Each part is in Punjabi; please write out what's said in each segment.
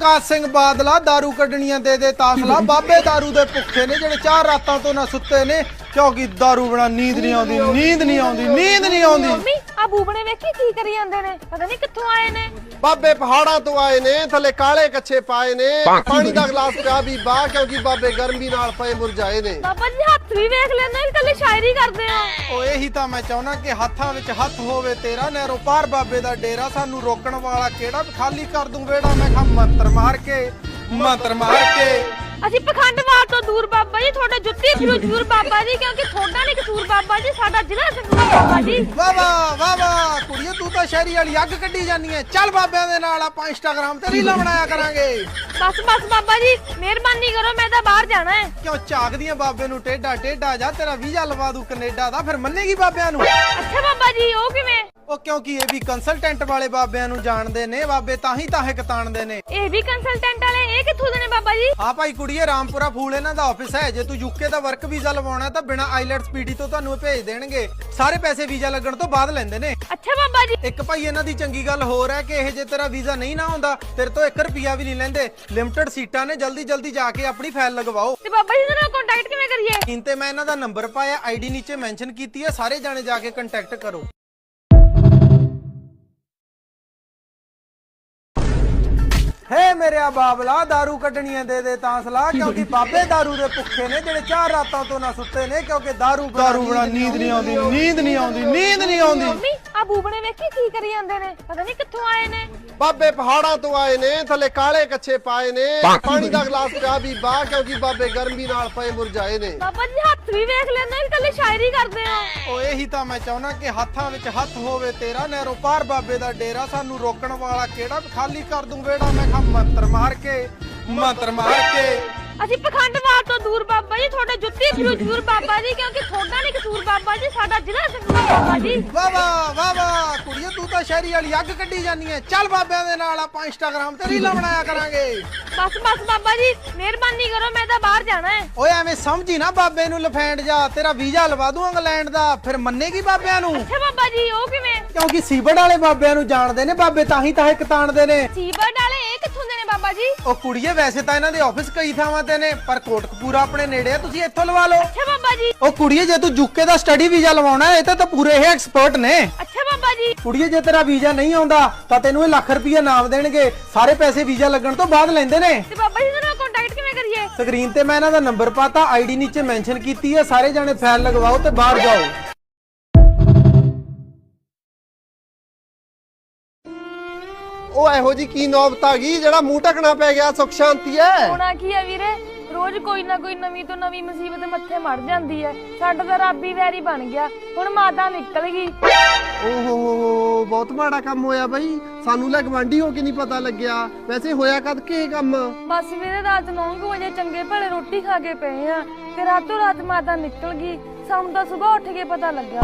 ਪ੍ਰਕਾਸ਼ ਸਿੰਘ ਬਾਦਲਾ दारू ਕੱਢਣੀਆਂ ਦੇ ਦੇ ਤਾਸਲਾ ਬਾਬੇ दारू ਦੇ ਭੁੱਖੇ ਨੇ ਜਿਹੜੇ ਚਾਰ ਰਾਤਾਂ ਤੋਂ ਨਾ ਸੁੱਤੇ ਨੇ ਕਿਉਂਕਿ दारू ਬਣਾ ਨੀਂਦ ਨਹੀਂ ਆਉਂਦੀ ਨੀਂਦ ਨਹੀਂ ਆਉਂਦੀ ਨੀਂਦ ਨਹੀਂ ਆਉਂਦੀ ਮੰਮੀ ਆ ਬੂਬਣੇ ਵੇਖੀ ਕੀ ਕਰੀ ਜਾਂਦੇ ਨੇ? ਪਤਾ ਨਹੀਂ ਕਿੱਥੋਂ ਆਏ ਨੇ। ਬਾਬੇ ਪਹਾੜਾਂ ਤੋਂ ਆਏ ਨੇ ਥੱਲੇ ਕਾਲੇ ਕੱਛੇ ਪਾਏ ਨੇ ਪਾਣੀ ਦਾ ਗਲਾਸ ਪਿਆ ਵੀ ਬਾਹ ਕਿਉਂਕਿ ਬਾਬੇ ਗਰਮੀ ਨਾਲ ਪਏ ਮੁਰਝਾਏ ਨੇ। ਬਾਬਾ ਜੀ ਹੱਥ ਵੀ ਵੇਖ ਲੈਂਦੇ ਨੇ ਕੱਲੇ ਸ਼ਾਇਰੀ ਕਰਦੇ ਹੋ ਓ ਇਹੀ ਤਾਂ ਮੈਂ ਚਾਹੁੰਦਾ ਕਿ ਹੱਥਾਂ ਵਿੱਚ ਹੱਥ ਹੋਵੇ ਤੇਰਾ ਨਹਿਰੋ ਪਾਰ ਬਾਬੇ ਦਾ ਡੇਰਾ ਸਾਨੂੰ ਰੋਕਣ ਵਾਲਾ ਕਿਹੜਾ? ਖਾਲੀ ਕਰ ਦੂੰ ਵੇੜਾ ਮੈਂ ਖਾ ਮੰਤਰ ਮਾਰ ਕੇ ਮੰਤਰ ਮਾਰ ਕੇ। ਅਸੀਂ ਪਖੰਡਵਾਦ ਤੋਂ ਦੂਰ ਬਾਬਾ ਜੀ ਤੁਹਾਡੇ ਜੁੱਤੀ ਫਿਰੂ ਜ਼ਰੂਰ ਬਾਬਾ ਜੀ ਕਿਉਂਕਿ ਤੁਹਾਡਾ ਨਹੀਂ ਕਸੂਰ ਬਾਬਾ ਜੀ ਸਾਡਾ ਜ਼ਿਲ੍ਹਾ ਸੰਗਰੂਰ ਬਾਬਾ ਜੀ। ਵਾਹ ਵਾਹ ਵਾਹ ਵਾਹ ਕੁੜੀਏ ਤੂੰ ਤਾਂ ਸ਼ਹਿਰੀ ਵਾਲੀ ਅੱਗ ਕੱਢੀ ਜਾਨੀ ਐ। ਚੱਲ ਬਾਬਿਆਂ ਦੇ ਨਾਲ ਆਪਾਂ ਇੰਸਟਾਗ੍ਰਾਮ ਤੇ ਰੀਲਾਂ ਬਣਾਇਆ ਕਰਾਂਗੇ। ਬਸ ਬਸ ਬਾਬਾ ਜੀ ਮਿਹਰਬਾਨੀ ਕਰੋ ਮੈਂ ਤਾਂ ਬਾਹਰ ਜਾਣਾ ਹੈ ਕਿਉਂ ਝਾਕਦੀਆਂ ਬਾਬੇ ਨੂੰ ਟੇਡਾ ਟੇਡਾ ਜਾ ਤੇਰਾ ਵੀਜ਼ਾ ਲਵਾ ਦੂ ਕੈਨੇਡਾ ਦਾ ਫਿਰ ਮੰਨੇਗੀ ਬਾਬਿਆਂ ਨੂੰ। ਅੱਛਾ ਬਾਬਾ ਜੀ ਉਹ ਕਿਵੇਂ? ਉਹ ਕਿਉਂਕਿ ਇਹ ਵੀ ਕੰਸਲਟੈਂਟ ਵਾਲੇ ਬਾਬਿਆਂ ਨੂੰ ਜਾਣਦੇ ਨੇ ਬਾਬੇ ਤਾਂ ਹੀ ਤਾਂ ਇੱਕ ਤਾਣਦੇ ਨੇ। ਇਹ ਵੀ ਕੰਸਲਟੈਂਟ ਵਾਲੇ ਇਹ ਕਿੱਥੋਂ ਦੇ ਨੇ ਬਾਬਾ ਜੀ? ਹਾਂ ਭਾਈ ਕੁੜੀਏ ਰਾਮਪੁਰਾ ਫੂਲ ਇਹਨਾਂ ਦਾ ਆਫਿਸ ਹੈ। ਜੇ ਤੂੰ ਯੂਕੇ ਦਾ ਵਰਕ ਵੀਜ਼ਾ ਲਵਾਉਣਾ ਤਾਂ ਬਿਨਾ ਆਈਲੈਟਸ ਪੀਡੀ ਤੋਂ ਤੁਹਾਨੂੰ ਇਹ ਭੇਜ ਦੇਣਗੇ। ਸਾਰੇ ਪੈਸੇ ਵੀਜ਼ਾ ਲੱਗਣ ਤੋਂ ਬਾਅਦ ਲੈਂਦੇ ਨੇ। ਅੱਛਾ ਬਾਬਾ ਜੀ। ਇੱਕ ਭਾਈ ਇਹਨਾਂ ਦੀ ਚੰਗੀ ਗੱਲ ਹੋਰ ਹੈ ਕਿ ਇਹ ਜੇ ਤੇਰਾ ਵੀਜ਼ਾ ਨਹੀਂ ਨਾ ਹੁੰਦਾ ਤੇਰੇ ਤੋਂ 1 ਰੁਪਿਆ ਵੀ ਨਹੀਂ ਲੈਂਦੇ। ਲਿਮਟਿਡ ਸੀਟਾਂ ਨੇ ਜਲਦੀ ਜਲਦੀ ਜਾ ਕੇ ਆਪਣੀ ਫਾਈਲ ਲਗਵਾਓ। ਤੇ ਬਾਬਾ ਜੀ ਨਾਲ ਕੰਟੈਕਟ ਕਿਵੇਂ ਕਰੀਏ? ਸਕਰੀਨ ਤੇ ਮੈਂ ਇਹਨਾਂ ਦਾ ਨੰਬਰ ਪਾਇਆ ਆਈਡੀ ਨੀਚੇ ਮੈਂਸ਼ਨ ਕੀਤੀ ਹੈ ਸਾਰੇ ਜਾਣੇ ਜਾ ਕੇ ਕੰਟੈਕਟ ਕਰੋ। ਹੇ ਮੇਰਿਆ ਬਾਬਲਾ दारू ਕੱਢਣੀਆਂ ਦੇ ਦੇ ਤਾਂ ਸਲਾਹ ਕਿਉਂਕਿ ਬਾਬੇ दारू ਦੇ ਭੁੱਖੇ ਨੇ ਜਿਹੜੇ ਚਾਰ ਰਾਤਾਂ ਤੋਂ ਨਾ ਸੁੱਤੇ ਨੇ ਕਿਉਂਕਿ दारू दारू ਬਣਾ ਨੀਂਦ ਨਹੀਂ ਆਉਂਦੀ ਨੀਂਦ ਨਹੀਂ ਆਉਂਦੀ ਨੀਂਦ ਨਹੀਂ ਆਉਂਦੀ ਮੰਮੀ ਆ ਬੂਬਣੇ ਵੇਖੀ ਕੀ ਕਰੀ ਜਾਂਦੇ ਨੇ ਪਤਾ ਨਹੀਂ ਕਿੱਥੋਂ ਆਏ ਨੇ ਬਾਬੇ ਪਹਾੜਾਂ ਤੋਂ ਆਏ ਨੇ ਥੱਲੇ ਕਾਲੇ ਕੱਛੇ ਪਾਏ ਨੇ। ਪਾਣੀ। ਦਾ ਗਲਾਸ ਪਿਆ ਵੀ ਬਾਹ ਕਿਉਂਕਿ ਬਾਬੇ ਗਰਮੀ ਨਾਲ ਪਏ ਮੁਰਝਾਏ ਨੇ। ਬਾਬਾ ਜੀ ਹੱਥ ਵੀ ਵੇਖ ਲੈਂਦੇ ਨੇ ਕੱਲੇ ਸ਼ਾਇਰੀ ਕਰਦੇ ਹੋ। ਓ ਇਹੀ ਤਾਂ ਮੈਂ ਚਾਹੁੰਦਾ ਕਿ ਹੱਥਾਂ ਵਿੱਚ ਹੱਥ ਹੋਵੇ ਤੇਰਾ ਨਹਿਰੋ ਪਾਰ ਬਾਬੇ ਦਾ ਡੇਰਾ ਸਾਨੂੰ ਰੋਕਣ ਵਾਲਾ ਕਿਹੜਾ ਖਾਲੀ ਕਰ ਦੂੰ ਵੇੜਾ? ਮੈਂ ਖਾ ਮੰਤਰ ਮਾਰ ਕੇ ਮੰਤਰ ਮਾਰ ਕੇ। ਅਸੀਂ ਪਖੰਡਵਾਦ ਤੋਂ ਦੂਰ ਬਾਬਾ ਜੀ ਤੁਹਾਡੇ ਜੁੱਤੀ ਫਿਰੂ ਜ਼ਰੂਰ ਬਾਬਾ ਜੀ ਕਿਉਂਕਿ ਤੁਹਾਡਾ ਨਹੀਂ ਕਸੂਰ ਬਾਬਾ ਜੀ ਸਾਡਾ ਜ਼ਿਲ੍ਹਾ ਸੰਗਰੂਰ ਬਾਬਾ ਜੀ। ਵਾਹ ਵਾਹ ਵਾਹ ਵਾਹ ਕੁੜੀਏ ਤੂੰ ਤਾਂ ਸ਼ਹਿਰੀ ਵਾਲੀ ਅੱਗ ਕੱਢੀ ਜਾਨੀ ਐ। ਚੱਲ ਬਾਬਿਆਂ ਦੇ ਨਾਲ ਆਪਾਂ ਇੰਸਟਾਗ੍ਰਾਮ ਤੇ ਰੀਲਾਂ ਬਣਾਇਆ ਕਰਾਂਗੇ। ਬਸ ਬਸ ਬਾਬਾ ਜੀ ਮਿਹਰਬਾਨੀ ਕਰੋ ਮੈਂ ਤਾਂ ਬਾਹਰ ਜਾਣਾ ਹੈ ਓਏ ਐਵੇਂ ਸਮਝੀ ਨਾ ਬਾਬੇ ਨੂੰ ਲਫੈਂਡ ਜਾ ਤੇਰਾ ਵੀਜ਼ਾ ਲਵਾ ਦੂੰ ਇੰਗਲੈਂਡ ਦਾ ਫਿਰ ਮੰਨੇਗੀ ਬਾਬਿਆਂ ਨੂੰ? ਅੱਛਾ ਬਾਬਾ ਜੀ ਉਹ ਕਿਵੇਂ? ਕਿਉਂਕਿ ਸੀਬੜ ਵਾਲੇ ਬਾਬਿਆਂ ਨੂੰ ਜਾਣਦੇ ਨੇ ਬਾਬੇ ਤਾਂ ਹੀ ਤਾਂ ਇੱਕ ਤਾਣਦੇ ਨੇ। ਡਾਲੇ ਇਹ ਕਿੱਥੋਂ ਦੇ ਨੇ ਬਾਬਾ ਜੀ? ਉਹ ਕੁੜੀਏ ਵੈਸੇ ਤਾਂ ਇਹਨਾਂ ਦੇ ਆਫਿਸ ਕਈ ਥਾਵਾਂ ਤੇ ਨੇ ਪਰ ਕੋਟਕਪੂਰਾ ਆਪਣੇ ਨੇੜੇ ਆ ਤੁਸੀਂ ਇੱਥੋਂ ਲਵਾ ਲਓ। ਅੱਛਾ ਬਾਬਾ ਜੀ। ਉਹ ਕੁੜੀਏ ਜੇ ਤੂੰ ਯੂਕੇ ਦਾ ਸਟੱਡੀ ਵੀਜ਼ਾ ਲਵਾਉਣਾ ਹੈ, ਇਹ ਤਾਂ ਤਾਂ ਪੂਰੇ ਇਹ ਐਕਸਪਰਟ ਨੇ। ਅੱਛਾ ਬਾਬਾ ਜੀ। ਕੁੜੀਏ ਜੇ ਤੇਰਾ ਵੀਜ਼ਾ ਨਹੀਂ ਆਉਂਦਾ ਤਾਂ ਤੈਨੂੰ ਇਹ ਲੱਖ ਰੁਪਏ ਇਨਾਮ ਦੇਣਗੇ। ਸਾਰੇ ਪੈਸੇ ਵੀਜ਼ਾ ਲੱਗਣ ਤੋਂ ਬਾਅਦ ਲੈਂਦੇ ਨੇ। ਤੇ ਬਾਬਾ ਜੀ ਨਾਲ ਕੰਟੈਕਟ ਕਿਵੇਂ ਕਰੀਏ? ਸਕਰੀਨ ਤੇ ਮੈਂ ਇਹਨਾਂ ਦਾ ਨੰਬਰ ਪਾਤਾ ਆਈਡੀ ਨੀਚੇ ਮੈਂਸ਼ਨ ਕੀਤੀ ਹੈ ਸਾਰੇ ਜਾਣੇ ਫਾਈਲ ਲਗਵਾਓ ਤੇ ਬਾਹਰ ਜਾਓ। ਉਹ ਇਹੋ ਜੀ ਕੀ ਨੌਬਤ ਆ ਗਈ ਜਿਹੜਾ ਮੂੰਹ ਢਕਣਾ ਪੈ ਗਿਆ ਸੁਖ ਸ਼ਾਂਤੀ ਐ ਹੋਣਾ ਕੀ ਹੈ ਵੀਰੇ? ਰੋਜ਼ ਕੋਈ ਨਾ ਕੋਈ ਨਵੀਂ ਤੋਂ ਨਵੀਂ ਮੁਸੀਬਤ ਮੱਥੇ ਮੜ ਜਾਂਦੀ ਹੈ। ਸਾਡਾ ਤਾਂ ਰੱਬ ਵੈਰੀ ਬਣ ਗਿਆ। ਹੁਣ ਮਾਤਾ ਨਿਕਲ ਗਈ। ਓਹੋ ਬਹੁਤ ਮਾੜਾ ਕੰਮ ਹੋਇਆ ਬਈ। ਸਾਨੂੰ ਲੈ ਗਵਾਂਢੀ ਹੋ ਕੇ ਨਹੀਂ ਪਤਾ ਲੱਗਿਆ। ਵੈਸੇ ਹੋਇਆ ਕਦ ਕਿ ਇਹ ਕੰਮ? ਬਸ ਵੀਰੇ ਰਾਤ 9 ਵਜੇ ਚੰਗੇ ਭਲੇ ਰੋਟੀ ਖਾ ਕੇ ਪਏ ਆ ਤੇ ਰਾਤੋਂ ਰਾਤ ਮਾਤਾ ਨਿਕਲ ਗਈ। ਸਾਨੂੰ ਤਾਂ ਸਵੇਰ ਉੱਠ ਕੇ ਪਤਾ ਲੱਗਿਆ।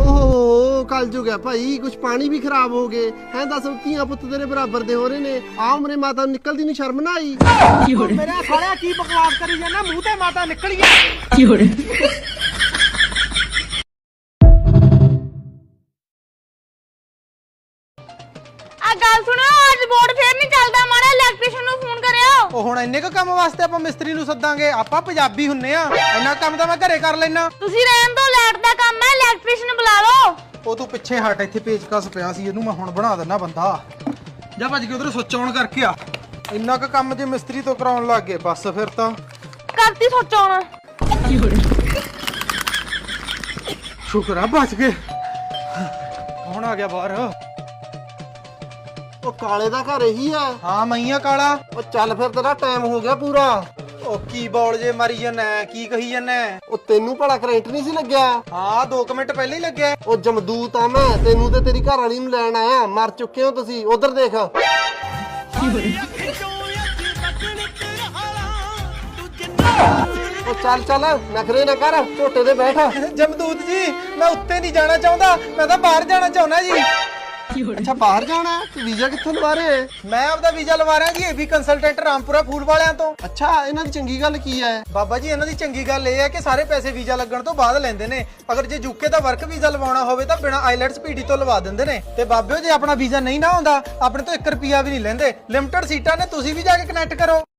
ਓਹੋ ਕੱਲ ਜੁ ਗਿਆ ਭਾਈ ਕੁਝ ਪਾਣੀ ਵੀ ਖਰਾਬ ਹੋ ਗਏ। ਹੈਂ ਦੱਸ ਧੀਆਂ ਪੁੱਤ ਤੇਰੇ ਬਰਾਬਰ ਦੇ ਹੋ ਰਹੇ ਨੇ। ਆ ਉਮਰੇ ਮਾਤਾ ਨੂੰ ਨਿਕਲਦੀ ਨੂੰ ਸ਼ਰਮ ਨਾ ਆਈ? ਮੇਰਾ ਸਾਲਿਆ ਕੀ ਬਕਵਾਸ ਕਰੀ ਜਾਂਦਾ? ਮੂੰਹ ਤੇ ਮਾਤਾ ਨਿਕਲ ਗਈ ਆ ਗੱਲ ਸੁਣੋ ਅੱਜ ਬੋਰਡ ਫੇਰ ਨਹੀਂ ਚੱਲਦਾ ਉਹ ਹੁਣ ਇੰਨੇ ਕੁ ਕੰਮ ਵਾਸਤੇ ਆਪਾਂ ਮਿਸਤਰੀ ਨੂੰ ਸੱਦਾਂਗੇ। ਆਪਾਂ ਪੰਜਾਬੀ ਹੁੰਨੇ ਆ। ਇੰਨਾ ਕੰਮ ਤਾਂ ਮੈਂ ਘਰੇ ਕਰ ਲੈਣਾ ਤੁਸੀਂ ਰਹਿਣ ਦੋ ਲਾਈਟ ਦਾ ਕੰਮ ਹੈ ਇਲੈਕਟ੍ਰੀਸ਼ੀਅਨ ਬੁਲਾ ਲਓ ਉਹ ਤੂੰ ਪਿੱਛੇ ਹਟ ਇੱਥੇ ਪੇਚਕਸ ਪਿਆ ਸੀ ਇਹਨੂੰ ਮੈਂ ਹੁਣ ਬਣਾ ਦਿੰਦਾ ਬੰਦਾ। ਜਾ ਭੱਜ ਕੇ ਉਧਰ ਸੁੱਚ ਆਨ ਕਰਕੇ ਆ। ਇੰਨਾ ਕੁ ਕੰਮ ਜੇ ਮਿਸਤਰੀ ਤੋਂ ਕਰਾਉਣ ਲੱਗ ਗਏ ਬਸ ਫਿਰ ਤਾਂ। ਕਰਤੀ ਸੋਚੋ ਹੁਣ ਸ਼ੁਕਰ ਆ ਬਚ ਗਏ। ਕੌਣ ਆ ਗਿਆ ਬਾਹਰ। ਉਹ ਕਾਲੇ ਦਾ ਘਰ ਇਹੀ ਆ। ਹਾਂ ਮਈਆ ਕਾਲਾ। ਉਹ ਚੱਲ ਫਿਰ ਤੇਰਾ ਟਾਈਮ ਹੋ ਗਿਆ ਪੂਰਾ। ਉਹ ਕੀ ਬੌਲ ਜੇ ਮਾਰੀ ਜਾਂਦਾ ਕੀ ਕਹੀ ਜਾਂਦਾ ਉਹ ਤੈਨੂੰ ਭਲਾ ਕਰੰਟ ਨਹੀਂ ਸੀ ਲੱਗਿਆ? ਹਾਂ 2 ਮਿੰਟ ਪਹਿਲਾਂ ਹੀ ਲੱਗਿਆ। ਉਹ ਜਮਦੂਤ ਆ ਮੈਂ ਤੈਨੂੰ ਤੇ ਤੇਰੀ ਘਰ ਵਾਲੀ ਨੂੰ ਲੈਣ ਆਇਆ। ਮਰ ਚੁੱਕੇ ਹੋ ਤੁਸੀਂ। ਉਧਰ ਦੇਖ। ਉਹ ਚੱਲ ਚੱਲ। ਨਖਰੇ ਨਾ ਕਰ। ਝੋਟੇ ਤੇ ਬੈਠ। ਜਮਦੂਤ ਜੀ ਮੈਂ ਉੱਤੇ ਨਹੀਂ ਜਾਣਾ ਚਾਹੁੰਦਾ। ਮੈਂ ਤਾਂ ਬਾਹਰ ਜਾਣਾ ਚਾਹੁੰਦਾ ਜੀ। ਅੱਛਾ, ਬਾਹਰ ਜਾਣਾ ਹੈ? ਤੇ ਵੀਜ਼ਾ ਕਿੱਥੋਂ ਲਵਾ ਰਹੇ ਮੈਂ ਆਪਦਾ ਵੀਜ਼ਾ ਲਵਾ ਰਿਹਾ ਜੀ ਏਬੀ ਕੰਸਲਟੈਂਟ ਰਾਮਪੁਰਾ ਫੂਲ ਵਾਲਿਆਂ ਤੋਂ। ਅੱਛਾ, ਇਹਨਾਂ ਦੀ ਚੰਗੀ ਗੱਲ ਕੀ ਹੈ? ਬਾਬਾ ਜੀ, ਇਹਨਾਂ ਦੀ ਚੰਗੀ ਗੱਲ ਇਹ ਹੈ ਕਿ ਸਾਰੇ ਪੈਸੇ ਵੀਜ਼ਾ ਲੱਗਣ ਤੋਂ ਬਾਅਦ ਲੈਂਦੇ ਨੇ। ਅਗਰ ਜੇ ਯੂਕੇ ਦਾ ਵਰਕ ਵੀਜ਼ਾ ਲਵਾਉਣਾ ਹੋਵੇ ਤਾਂ ਬਿਨਾਂ ਆਈਲੈਟਸ ਪੀਟੀ ਤੋਂ ਲਵਾ ਦਿੰਦੇ ਨੇ। ਤੇ ਬਾਬਿਓ ਜੇ ਆਪਣਾ ਵੀਜ਼ਾ ਨਹੀਂ ਨਾ ਆਉਂਦਾ, ਆਪਣੇ ਤੋਂ 1 ਰੁਪਿਆ ਵੀ ਨਹੀਂ ਲੈਂਦੇ। ਲਿਮਟਿਡ ਸੀਟਾਂ ਨੇ, ਤੁਸੀਂ ਵੀ ਜਾ ਕੇ ਕਨੈਕਟ ਕਰੋ।